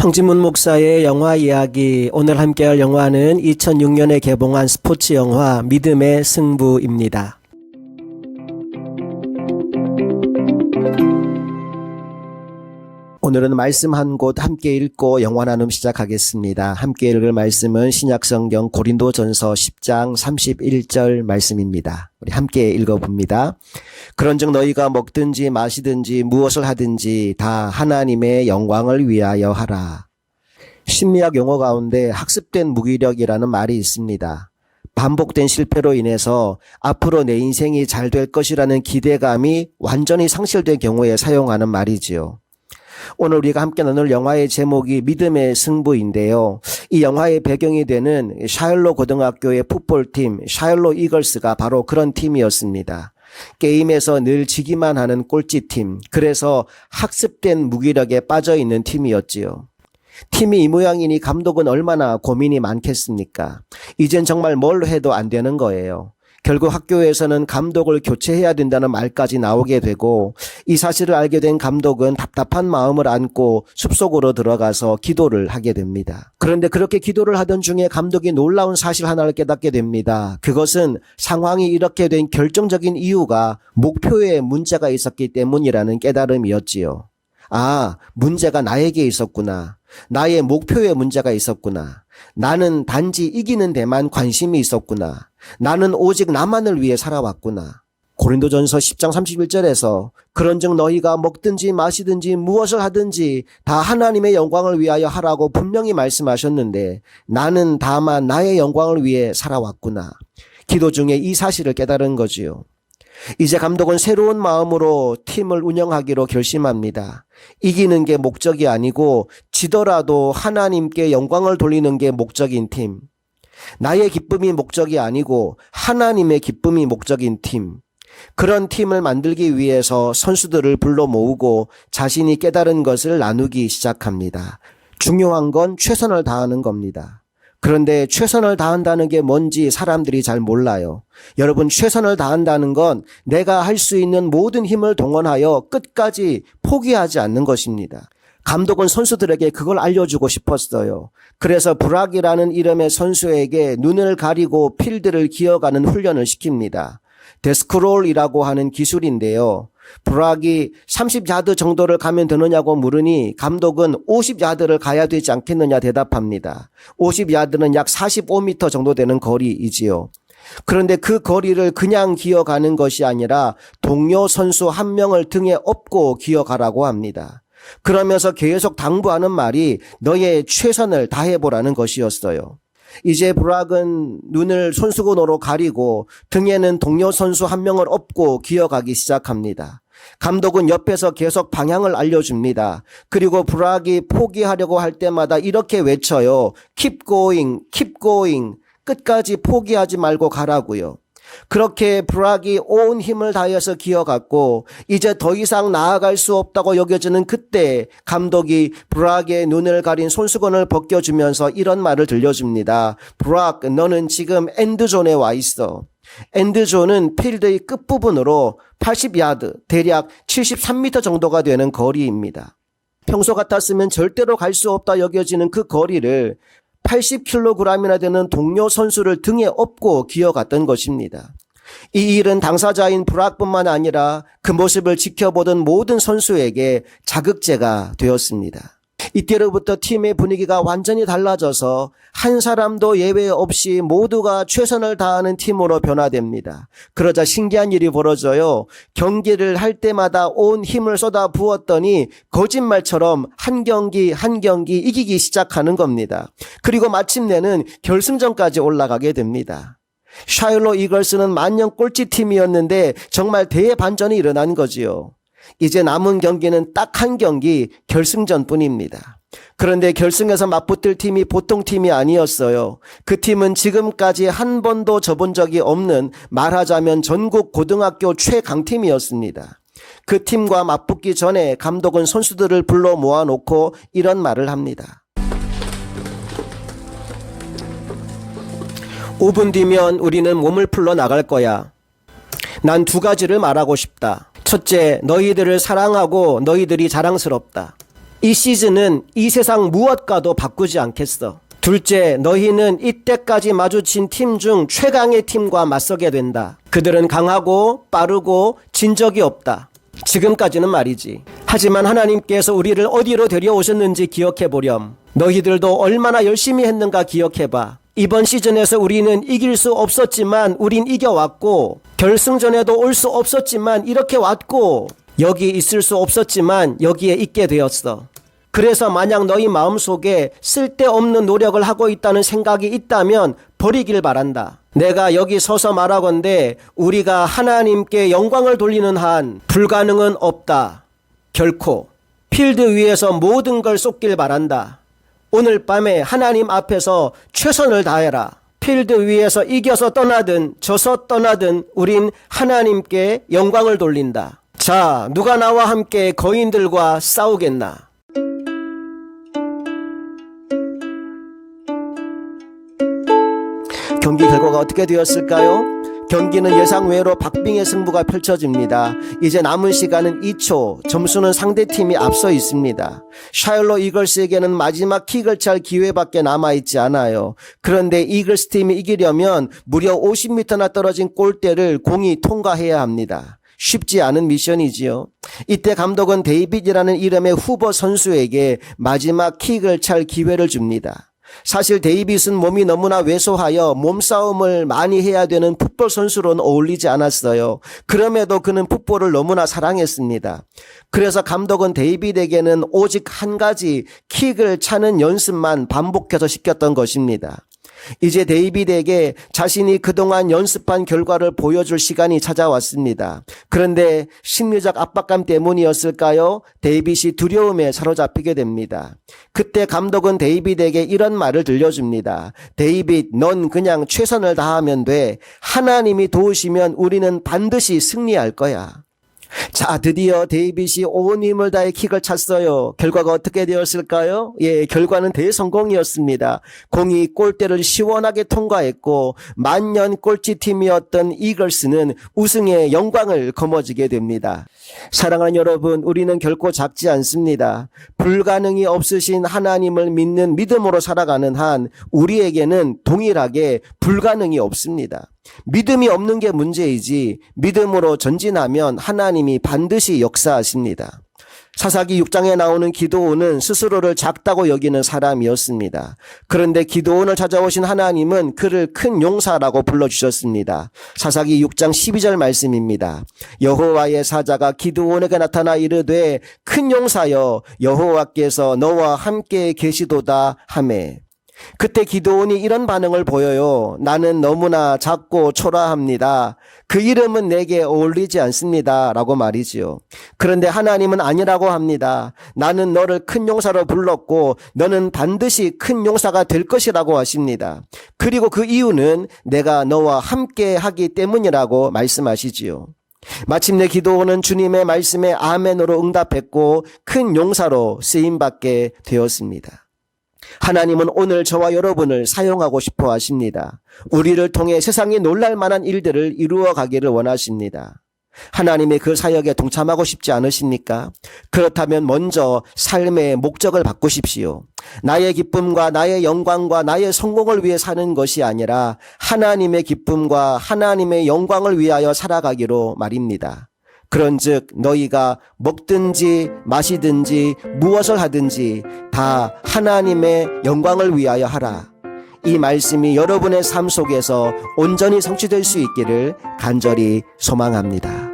황진문 목사의 영화 이야기 오늘 함께할 영화는 2006년에 개봉한 스포츠 영화 믿음의 승부입니다. 오늘은 말씀 한 곳 함께 읽고 영화 나눔 시작하겠습니다. 함께 읽을 말씀은 신약성경 고린도 전서 10장 31절 말씀입니다. 우리 함께 읽어봅니다. 그런즉 너희가 먹든지 마시든지 무엇을 하든지 다 하나님의 영광을 위하여 하라. 심리학 용어 가운데 학습된 무기력이라는 말이 있습니다. 반복된 실패로 인해서 앞으로 내 인생이 잘 될 것이라는 기대감이 완전히 상실된 경우에 사용하는 말이지요. 오늘 우리가 함께 나눌 영화의 제목이 믿음의 승부인데요. 이 영화의 배경이 되는 샤일로 고등학교의 풋볼팀 샤일로 이글스가 바로 그런 팀이었습니다. 게임에서 늘 지기만 하는 꼴찌팀. 그래서 학습된 무기력에 빠져 있는 팀이었지요. 팀이 이 모양이니 감독은 얼마나 고민이 많겠습니까? 이젠 정말 뭘 해도 안 되는 거예요. 결국 학교에서는 감독을 교체해야 된다는 말까지 나오게 되고 이 사실을 알게 된 감독은 답답한 마음을 안고 숲속으로 들어가서 기도를 하게 됩니다. 그런데 그렇게 기도를 하던 중에 감독이 놀라운 사실 하나를 깨닫게 됩니다. 그것은 상황이 이렇게 된 결정적인 이유가 목표에 문제가 있었기 때문이라는 깨달음이었지요. 아, 문제가 나에게 있었구나. 나의 목표에 문제가 있었구나. 나는 단지 이기는 데만 관심이 있었구나. 나는 오직 나만을 위해 살아왔구나. 고린도전서 10장 31절에서 그런즉 너희가 먹든지 마시든지 무엇을 하든지 다 하나님의 영광을 위하여 하라고 분명히 말씀하셨는데 나는 다만 나의 영광을 위해 살아왔구나. 기도 중에 이 사실을 깨달은 거지요. 이제 감독은 새로운 마음으로 팀을 운영하기로 결심합니다. 이기는 게 목적이 아니고 지더라도 하나님께 영광을 돌리는 게 목적인 팀. 나의 기쁨이 목적이 아니고 하나님의 기쁨이 목적인 팀. 그런 팀을 만들기 위해서 선수들을 불러 모으고 자신이 깨달은 것을 나누기 시작합니다. 중요한 건 최선을 다하는 겁니다. 그런데 최선을 다한다는 게 뭔지 사람들이 잘 몰라요. 여러분, 최선을 다한다는 건 내가 할 수 있는 모든 힘을 동원하여 끝까지 포기하지 않는 것입니다. 감독은 선수들에게 그걸 알려주고 싶었어요. 그래서 브락이라는 이름의 선수에게 눈을 가리고 필드를 기어가는 훈련을 시킵니다. 데스크롤이라고 하는 기술인데요. 브락이 30야드 정도를 가면 되느냐고 물으니 감독은 50야드를 가야 되지 않겠느냐 대답합니다. 50야드는 약 45m 정도 되는 거리이지요. 그런데 그 거리를 그냥 기어가는 것이 아니라 동료 선수 한 명을 등에 업고 기어가라고 합니다. 그러면서 계속 당부하는 말이 너의 최선을 다해보라는 것이었어요. 이제 브락은 눈을 손수건으로 가리고 등에는 동료 선수 한 명을 업고 기어가기 시작합니다. 감독은 옆에서 계속 방향을 알려줍니다. 그리고 브락이 포기하려고 할 때마다 이렇게 외쳐요. Keep going, keep going. 끝까지 포기하지 말고 가라고요. 그렇게 브락이 온 힘을 다해서 기어갔고 이제 더 이상 나아갈 수 없다고 여겨지는 그때 감독이 브락의 눈을 가린 손수건을 벗겨주면서 이런 말을 들려줍니다. 브락 너는 지금 엔드존에 와 있어. 엔드존은 필드의 끝부분으로 80야드 대략 73m 정도가 되는 거리입니다. 평소 같았으면 절대로 갈 수 없다 여겨지는 그 거리를 80kg이나 되는 동료 선수를 등에 업고 기어갔던 것입니다. 이 일은 당사자인 브락뿐만 아니라 그 모습을 지켜보던 모든 선수에게 자극제가 되었습니다. 이때로부터 팀의 분위기가 완전히 달라져서 한 사람도 예외 없이 모두가 최선을 다하는 팀으로 변화됩니다. 그러자 신기한 일이 벌어져요. 경기를 할 때마다 온 힘을 쏟아 부었더니 거짓말처럼 한 경기 한 경기 이기기 시작하는 겁니다. 그리고 마침내는 결승전까지 올라가게 됩니다. 샤일로 이글스는 만년 꼴찌 팀이었는데 정말 대반전이 일어난 거지요. 이제 남은 경기는 딱 한 경기 결승전뿐입니다. 그런데 결승에서 맞붙을 팀이 보통 팀이 아니었어요. 그 팀은 지금까지 한 번도 져본 적이 없는 말하자면 전국 고등학교 최강팀이었습니다. 그 팀과 맞붙기 전에 감독은 선수들을 불러 모아놓고 이런 말을 합니다. 5분 뒤면 우리는 몸을 풀러 나갈 거야. 난 두 가지를 말하고 싶다. 첫째, 너희들을 사랑하고 너희들이 자랑스럽다. 이 시즌은 이 세상 무엇과도 바꾸지 않겠어. 둘째, 너희는 이때까지 마주친 팀 중 최강의 팀과 맞서게 된다. 그들은 강하고 빠르고 진 적이 없다. 지금까지는 말이지. 하지만 하나님께서 우리를 어디로 데려오셨는지 기억해 보렴. 너희들도 얼마나 열심히 했는가 기억해 봐. 이번 시즌에서 우리는 이길 수 없었지만 우린 이겨왔고 결승전에도 올 수 없었지만 이렇게 왔고 여기 있을 수 없었지만 여기에 있게 되었어. 그래서 만약 너희 마음속에 쓸데없는 노력을 하고 있다는 생각이 있다면 버리길 바란다. 내가 여기 서서 말하건대 우리가 하나님께 영광을 돌리는 한 불가능은 없다. 결코 필드 위에서 모든 걸 쏟길 바란다. 오늘 밤에 하나님 앞에서 최선을 다해라. 필드 위에서 이겨서 떠나든 져서 떠나든 우린 하나님께 영광을 돌린다. 자, 누가 나와 함께 거인들과 싸우겠나? 경기 결과가 어떻게 되었을까요? 경기는 예상 외로 박빙의 승부가 펼쳐집니다. 이제 남은 시간은 2초, 점수는 상대팀이 앞서 있습니다. 샤일로 이글스에게는 마지막 킥을 찰 기회밖에 남아있지 않아요. 그런데 이글스 팀이 이기려면 무려 50m나 떨어진 골대를 공이 통과해야 합니다. 쉽지 않은 미션이지요. 이때 감독은 데이빗이라는 이름의 후보 선수에게 마지막 킥을 찰 기회를 줍니다. 사실 데이빗은 몸이 너무나 왜소하여 몸싸움을 많이 해야 되는 풋볼 선수로는 어울리지 않았어요. 그럼에도 그는 풋볼을 너무나 사랑했습니다. 그래서 감독은 데이빗에게는 오직 한 가지 킥을 차는 연습만 반복해서 시켰던 것입니다. 이제 데이빗에게 자신이 그동안 연습한 결과를 보여줄 시간이 찾아왔습니다. 그런데 심리적 압박감 때문이었을까요? 데이빗이 두려움에 사로잡히게 됩니다. 그때 감독은 데이빗에게 이런 말을 들려줍니다. 데이빗, 넌 그냥 최선을 다하면 돼. 하나님이 도우시면 우리는 반드시 승리할 거야. 자, 드디어 데이빗이 온 힘을 다해 킥을 찼어요. 결과가 어떻게 되었을까요? 예, 결과는 대성공이었습니다. 공이 골대를 시원하게 통과했고 만년 꼴찌 팀이었던 이글스는 우승의 영광을 거머쥐게 됩니다. 사랑하는 여러분, 우리는 결코 작지 않습니다. 불가능이 없으신 하나님을 믿는 믿음으로 살아가는 한 우리에게는 동일하게 불가능이 없습니다. 믿음이 없는 게 문제이지 믿음으로 전진하면 하나님이 반드시 역사하십니다. 사사기 6장에 나오는 기도원은 스스로를 작다고 여기는 사람이었습니다. 그런데 기도원을 찾아오신 하나님은 그를 큰 용사라고 불러주셨습니다. 사사기 6장 12절 말씀입니다. 여호와의 사자가 기도원에게 나타나 이르되 큰 용사여 여호와께서 너와 함께 계시도다 하매 그때 기도원이 이런 반응을 보여요. 나는 너무나 작고 초라합니다. 그 이름은 내게 어울리지 않습니다. 라고 말이지요. 그런데 하나님은 아니라고 합니다. 나는 너를 큰 용사로 불렀고 너는 반드시 큰 용사가 될 것이라고 하십니다. 그리고 그 이유는 내가 너와 함께 하기 때문이라고 말씀하시지요. 마침내 기도원은 주님의 말씀에 아멘으로 응답했고 큰 용사로 쓰임받게 되었습니다. 하나님은 오늘 저와 여러분을 사용하고 싶어 하십니다. 우리를 통해 세상이 놀랄 만한 일들을 이루어 가기를 원하십니다. 하나님의 그 사역에 동참하고 싶지 않으십니까? 그렇다면 먼저 삶의 목적을 바꾸십시오. 나의 기쁨과 나의 영광과 나의 성공을 위해 사는 것이 아니라 하나님의 기쁨과 하나님의 영광을 위하여 살아가기로 말입니다. 그런즉 너희가 먹든지 마시든지 무엇을 하든지 다 하나님의 영광을 위하여 하라. 이 말씀이 여러분의 삶 속에서 온전히 성취될 수 있기를 간절히 소망합니다.